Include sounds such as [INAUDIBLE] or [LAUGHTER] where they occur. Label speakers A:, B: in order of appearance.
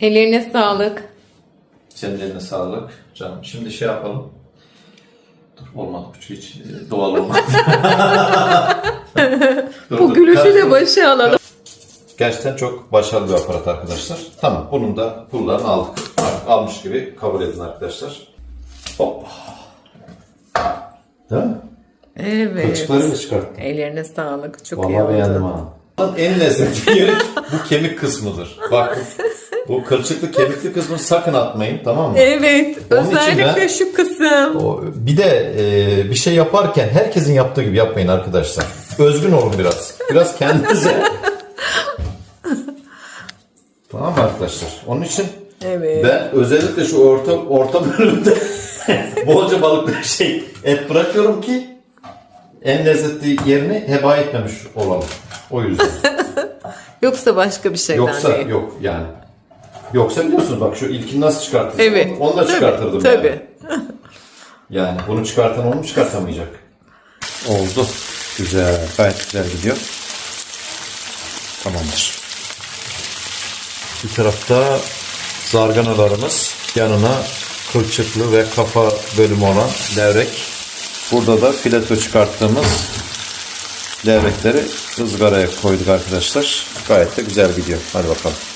A: Ellerine sağlık.
B: Senin eline sağlık canım. Şimdi şey yapalım. Dur olmadı bu hiç e, doğal olmadı. [LAUGHS] Dur,
A: Bu
B: dur.
A: gülüşü de başa alalım.
B: Gerçekten çok başarılı bir aparat arkadaşlar. Tamam bunun da pullarını aldık. Almış gibi kabul edin arkadaşlar. Hop. Değil mi?
A: Evet.
B: Kılçıklarını çıkarttım.
A: Ellerine sağlık. Çok iyi
B: Vallahi
A: oldu.
B: beğendim ha. En lezzetli yeri bu kemik kısmıdır. Bak bu kılçıklı kemikli kısmını sakın atmayın tamam mı?
A: Evet.
B: Onun için
A: özellikle
B: de-
A: şu kısım.
B: O, bir de e, bir şey yaparken herkesin yaptığı gibi yapmayın arkadaşlar. Özgün olun biraz. Biraz kendinize. tamam mı arkadaşlar? Onun için
A: Evet.
B: ben özellikle şu orta orta bölümde [LAUGHS] bolca balık şey et bırakıyorum ki en lezzetli yerini heba etmemiş olalım. O yüzden. [LAUGHS]
A: Yoksa başka bir şeyden
B: Yoksa
A: değil.
B: yok yani. Yoksa biliyorsunuz bak şu ilkini nasıl çıkartırız?
A: Evet.
B: Onu da
A: Tabii,
B: çıkartırdım
A: Tabii.
B: yani. Yani bunu çıkartan onu mu çıkartamayacak? Oldu. Güzel. Gayet güzel gidiyor. Tamamdır. Bir tarafta zarganalarımız yanına kılçıklı ve kafa bölümü olan levrek. Burada da fileto çıkarttığımız levrekleri ızgaraya koyduk arkadaşlar. Gayet de güzel gidiyor. Hadi bakalım.